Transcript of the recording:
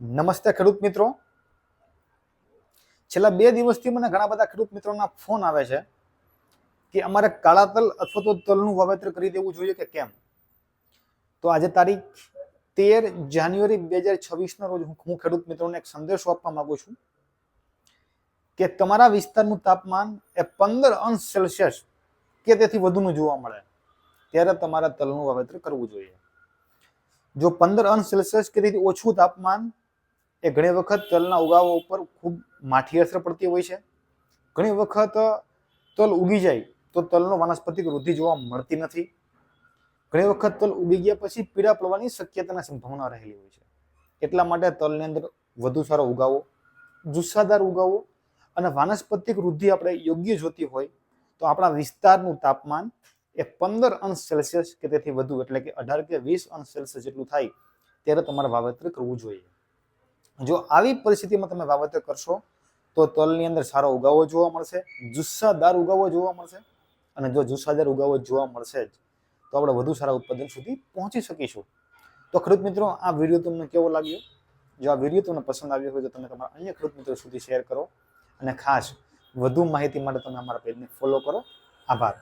નમસ્તે ખેડૂત મિત્રો. છેલ્લા બે દિવસથી મને ઘણા બધા ખેડૂત મિત્રોના ફોન આવે છે કે અમારે કાળા તલ અથવા તો તલનું વાવેતર કરી દેવું જોઈએ કે કેમ? તો આજે તારીખ તેર જાન્યુઆરી બે હજાર છવ્વીસના રોજ હું- ખેડૂત મિત્રોને એક સંદેશો આપવા માંગુ છું કે તમારા વિસ્તારનું તાપમાન એ પંદર અંશ સેલ્સિયસ કે તેથી વધુનું જોવા મળે ત્યારે તમારા તલનું વાવેતર કરવું જોઈએ. જો પંદર અંશ સેલ્સિયસ કે તેથી ઓછું તાપમાન એ ઘણી વખત તલના ઉગાવા ઉપર ખૂબ માઠી અસર પડતી હોય છે. ઘણી વખત તલ ઉગી જાય તો તલનો વનસ્પતિક વૃદ્ધિ જોવા મળતી નથી. ઘણી વખત તલ ઉગી ગયા પછી પીડા પડવાની શક્યતાના સંભાવના રહેલી હોય છે. એટલા માટે તલની અંદર વધુ સારો ઉગાવો, જુસ્સાદાર ઉગાવો અને વાનસ્પતિક વૃદ્ધિ આપણે યોગ્ય જોતી હોય તો આપણા વિસ્તારનું તાપમાન એ પંદર અંશ સેલ્સિયસ કે તેથી વધુ એટલે કે અઢાર કે વીસ અંશ સેલ્સિયસ જેટલું થાય ત્યારે તમારે વાવેતર કરવું જોઈએ. જો આવી પરિસ્થિતિમાં તમે વાવેતર કરશો, તો તલની અંદર સારો ઉગાવો જોવા મળશે, જુસ્સાદાર ઉગાવો જોવા મળશે, અને જો જુસ્સાદાર ઉગાવો જોવા મળશે જ, તો આપણે વધુ સારા ઉત્પાદન સુધી પહોંચી શકીશું. તો ખેડૂત મિત્રો, આ વીડિયો તમને કેવો લાગ્યો? જો આ વીડિયો તમને પસંદ આવ્યો હોય તો તમે તમારા અન્ય ખેડૂત મિત્રો સુધી શેર કરો, અને ખાસ વધુ માહિતી માટે તમે અમારા પેજને ફોલો કરો. આભાર.